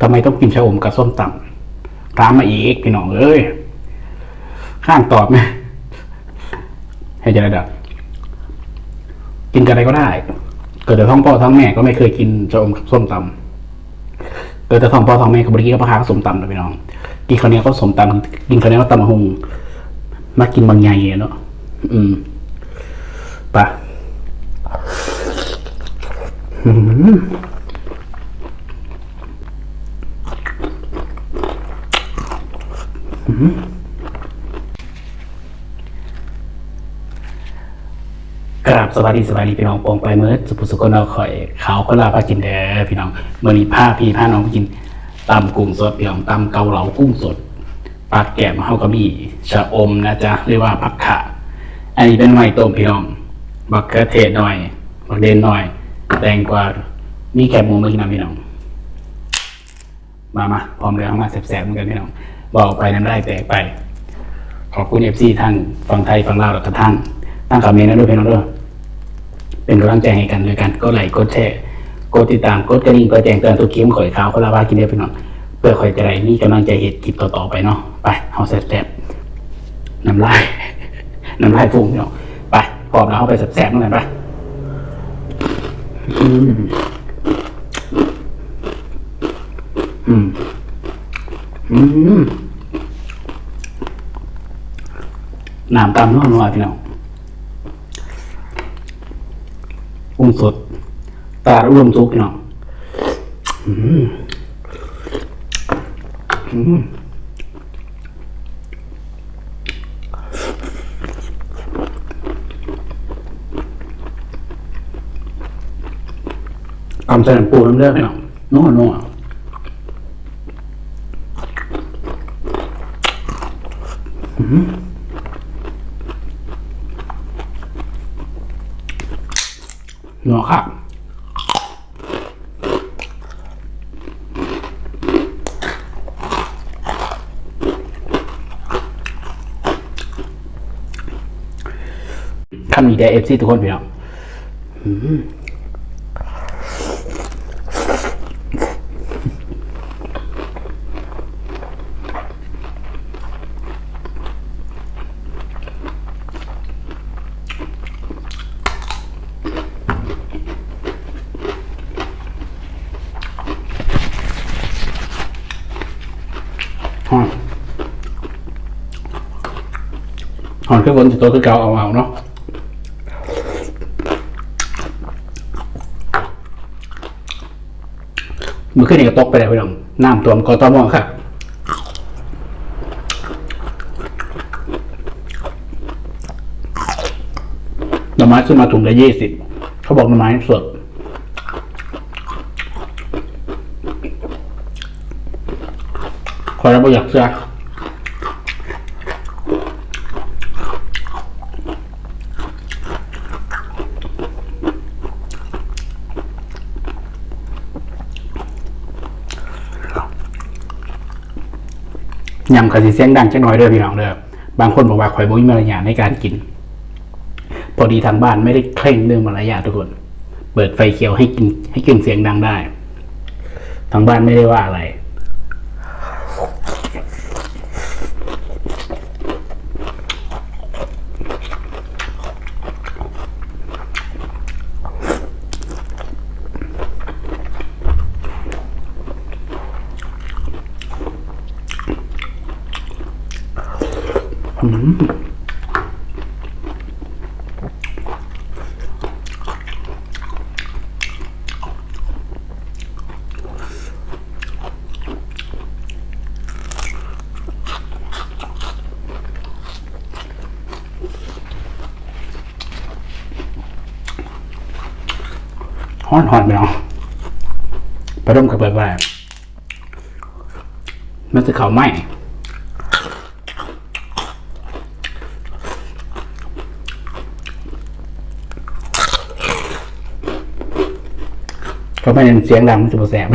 ทำไมต้องกินชะอมกับส้มตำตามมาอีกพี่น้องเอ้ยข้างตอบไหมให้จะระดับกินกันอะไรก็ได้ เกิดแต่ท้องพ่อท้องแม่ก็ไม่เคยกินชะอมกับส้มตำเกิดแต่ท้องพ่อท้องแม่ก็บริกินกับปลาคาส้มตำนะพี่น้อง กินข้าวเหนียวก็ส้มตำกินข้าวเหนียวก็ตำมะฮงมากินบางใหญ่เนาะอืมไปะอื กราบสวัสดีสวัสดีพี่น้องปองไปเมื่อสุภสุกนอาข่อยขาวก็ลาพากินแด้พี่น้องเมื่อนี้ผ้าพี่ผ้าน้องกินตำกุ้งสดพี่น้องตำเกาเหลากุ้งสดปลาแกะมเฮากะบี่ชะอมนะจ๊ะเรียกว่าผักขะอันนี้เป็นไม้ต้มพี่น้องบักเขือเทศหน่อยบักเดนหน่อย แตงกวามีแคบหมูมากินน้ำพี่น้อง มามาพร้อมแล้วมาแสบๆเหมือนกันพี่น้อง บอกไปน้ำได้แตกไป ขอบคุณเอฟซีทางฝั่งไทยฝั่งลาวและก็ทางตั้งคำเมนต์นะด้วยพี่น้องด้วยเป็นกำลังใจให้กันด้วยกันก็ไลค์กดแชร์กดติดตามกดกระดิ่งเพื่อแจ้งเตือนทุกคลิปข่อยข่าวก็ลาว่ากินได้พี่น้องเพื่อข่อยจะได้มีกำลังใจเหตุคลิปต่อๆไปเนาะไปเอาแสบๆน้ำลายน้ำลายฟุ้งพี่น้องไปพร้อมแล้วเอาไปแสบๆนั่นแหละไปอืมอืม อืมน้ำตามนวดนัวพี่น้องกุ้งสดตลาดอุดมสุขพี่น้องอืมอืมตำใส่น้ำปูน้ำเลือดพี่น้องนัวนัวนั วครับคำนี้ได้เอฟซีทุกคนพี่น้อง อนคือฝนจะตัวคือเก่าเอาเอาเนาะมือขึ้นเองก็ตกไปแล้วพี่น้องน้ำท่วมกอตอมองครับหน่อไม้ขึ้นมาถุงละยี่สิบเขาบอกหน่อไม้สดขอรับประหยัดเสื้อ ยำกะสีเสียงดังจังหน่อยเด้อพี่น้องเด้อบางคนบอกว่าข่อยบ่มีมารยาทในการกิน พอดีทางบ้านไม่ได้เคร่งเรื่องมารยาททุกคน เปิดไฟเขียวให้กินให้กินเสียงดังได้ ทางบ้านไม่ได้ว่าอะไร ฮ้อนหอนไปเนาะไปร่มกับเปิดไว้มันจะเขาไหม เขาไม่เสียงดังมันจะแสบ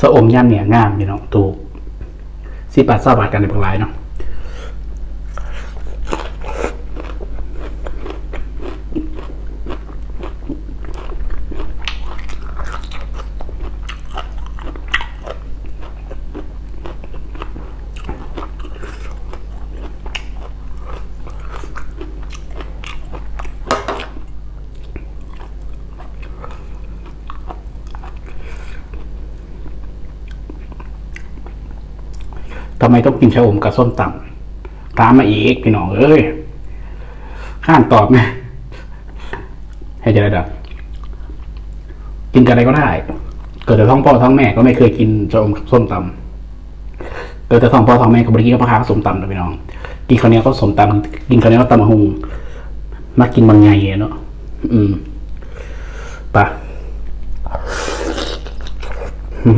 สะอมย่ำเนี่ยงามพี่น้องถูกสิบบาทเศร้าบาทกันในบางรายเนาะ ทำไมต้องกินชะอมกับส้มตำตามมาอีกพี่น้องเอ้ยข้ามตอบไหมให้จะได้ดับกินกันอะไรก็ได้ เกิดแต่ท้องพ่อท้องแม่ก็ไม่เคยกินชะอมกับส้มตำเกิดแต่ท้องพ่อท้องแม่ก็บริกินกับมะขามส้มตำนะพี่น้อง กินข้าวเหนียวก็ส้มตำกินข้าวเหนียวก็ตำมะฮุงมากินบางไงเนาะอืมไปะอื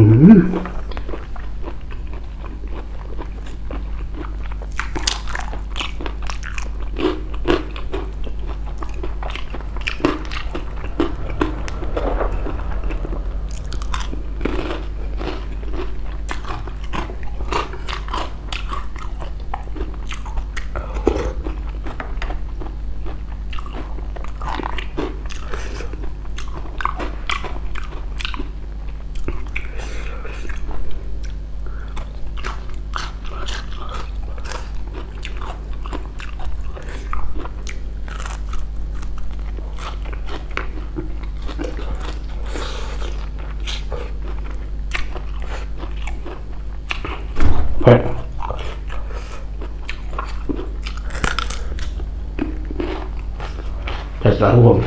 เผ็ดแล้วทุกคน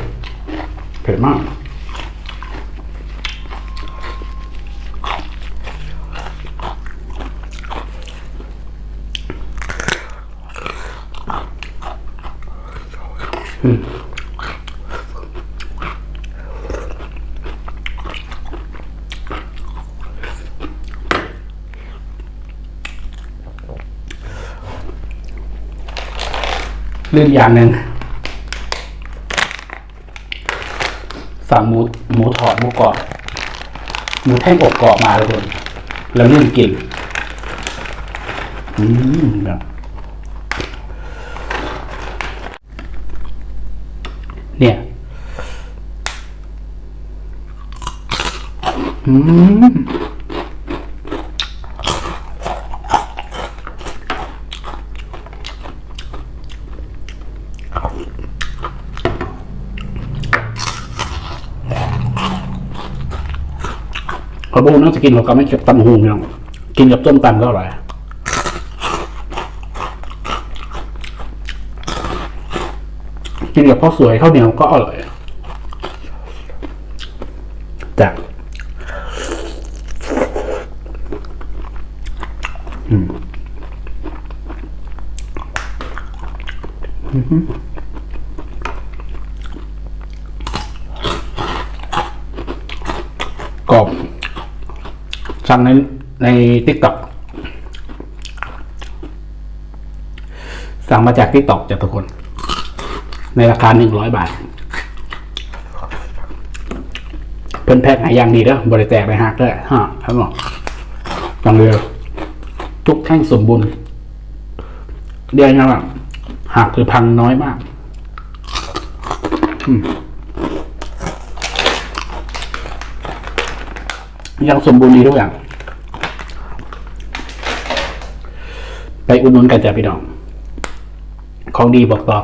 เผ็ดมากเรื่องอย่างหนึ่ง สั่งหมูหมูถอดหมูกรอบหมูแท่งอบกรอบมาเลยคนแล้วนึ่งกินอืมแบบเนี่ยอืม บูน่าจะกินเราก็ไม่เก็บตำหูพี่น้องกินกับต้มตำก็อร่อยกินกับข้าวสวยข้าวเหนียวก็อร่อยจากอืมอือหือกรอบ สั่งในในติ๊กตอกสั่งมาจากติ๊กตอกจากทุกคน ในราคาหนึ่งร้อยบาท เพิ่นแพ็คหายางดีแล้วบริแตกไปหักด้วยฮะครับบอกฟังเรือทุกแท่งสมบูรณ์เดียวนะว่าหักหรือพังน้อยมากยังสมบูรณ์ดีทุกอย่าง ไปอุดหนุนกันจ้ะพี่น้อง ของดีบอกต่อ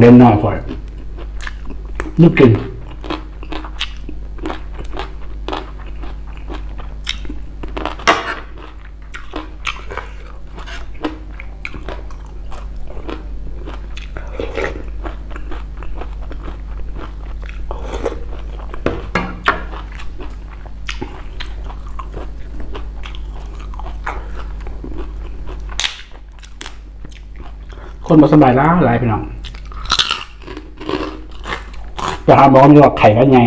เล่นหน้อยค่อยนึกกินคนมาสบายล้าหลายพี่น้อง จะหาบอกว่ามีหลอดไข่กันไง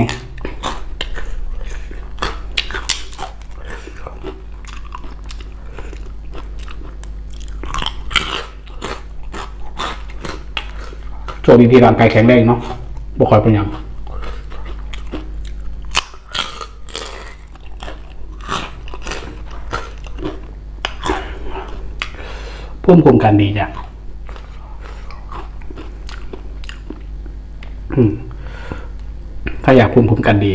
โชคดีที่ร่างกายแข็งแรงเนาะบ่คอยเป็นยังพุ่มคุมกันดีจ้ะอืม ถ้าอยากภูมิคุ้มกันดี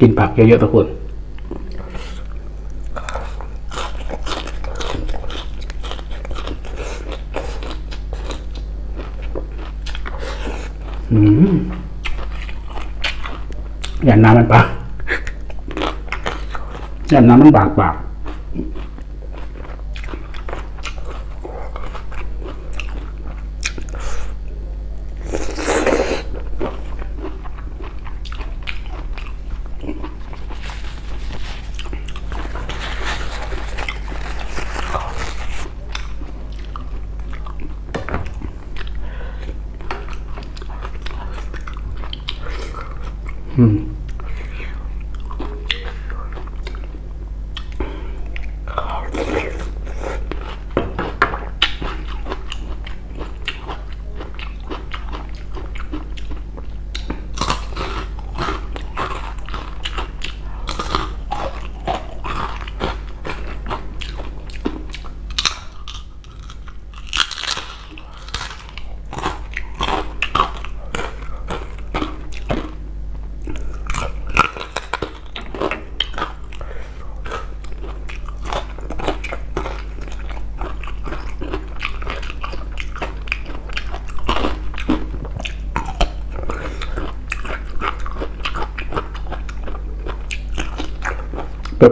กินผักเยอะๆทุกคนอืมอย่าน้ำมันปะอย่าน้ำมันบากปาก হুম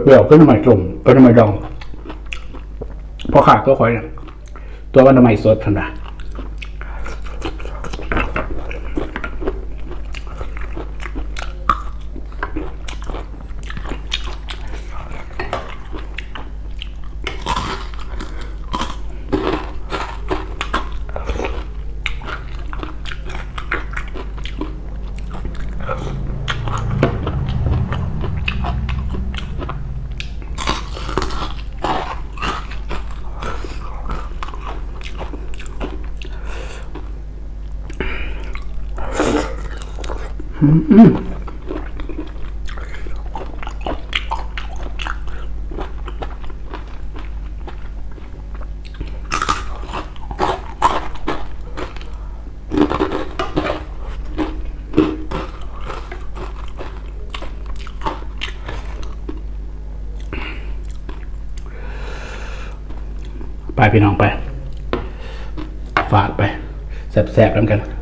เปรี้ยวๆขึ้นมาใหม่กลมเป็นทำไมดองพอขาดก็คอยเนี่ยตัวมันทำไมสดทันดา ไปพี่น้องไป ฝาดไปแสบๆแล้วกัน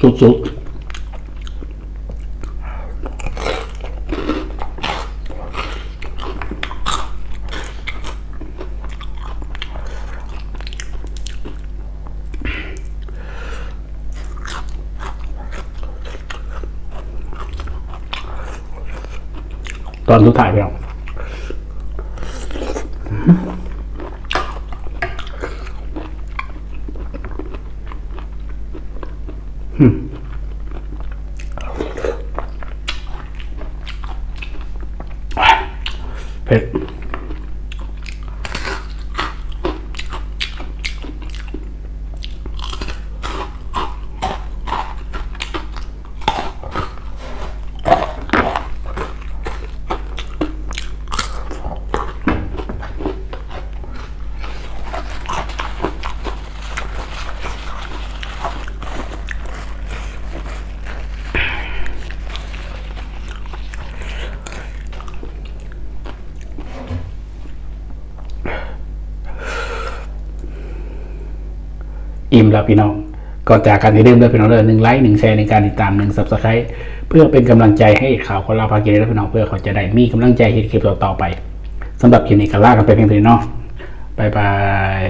สุดๆตอนสุดท้ายพี่น้อ งเอิ่มแล้วพี่น้องก่อนจากกันที่เดิมด้วยพี่น้องเลยหนึ่งไลค์หนึ่งแชร์ในการติดตามหนึ่งซับสไครต์เพื่อเป็นกำลังใจให้ข่าวของเราพาเกตและพี่น้องเพื่อเขาจะได้มีกำลังใจเห็นคลิปต่อๆไปสำหรับคลิปนี้ก็ลากันไปเพียงเท่านี้เนาะบายบาย